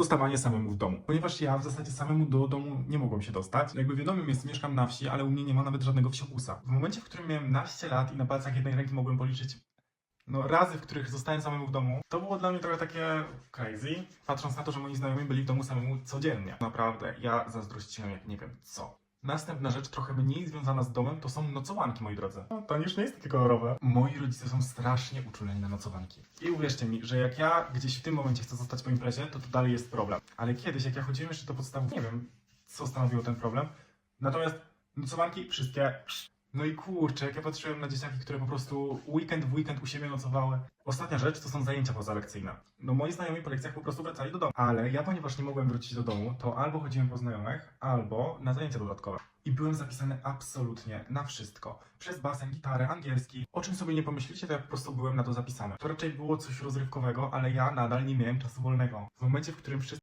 Zostawanie samemu w domu. Ponieważ ja w zasadzie samemu do domu nie mogłem się dostać. Jakby wiadomym jest, mieszkam na wsi, ale u mnie nie ma nawet żadnego wsiokusa. W momencie, w którym miałem naście lat i na palcach jednej ręki mogłem policzyć no, razy, w których zostałem samemu w domu, to było dla mnie trochę takie crazy, patrząc na to, że moi znajomi byli w domu samemu codziennie. Naprawdę, ja zazdrościłem jak nie wiem co. Następna rzecz, trochę mniej związana z domem, to są nocowanki, moi drodzy. No, to już nie jest takie kolorowe. Moi rodzice są strasznie uczuleni na nocowanki. I uwierzcie mi, że jak ja gdzieś w tym momencie chcę zostać po imprezie, to to dalej jest problem. Ale kiedyś, jak ja chodziłem jeszcze do podstawów, nie wiem, co stanowiło ten problem. Natomiast nocowanki wszystkie no i kurczę, jak ja patrzyłem na dzieciaki, które po prostu weekend w weekend u siebie nocowały. Ostatnia rzecz to są zajęcia pozalekcyjne. No moi znajomi po lekcjach po prostu wracali do domu. Ale ja, ponieważ nie mogłem wrócić do domu, to albo chodziłem po znajomych, albo na zajęcia dodatkowe. I byłem zapisany absolutnie na wszystko. Przez basen, gitarę, angielski. O czym sobie nie pomyślicie, to ja po prostu byłem na to zapisany. To raczej było coś rozrywkowego, ale ja nadal nie miałem czasu wolnego. W momencie, w którym wszyscy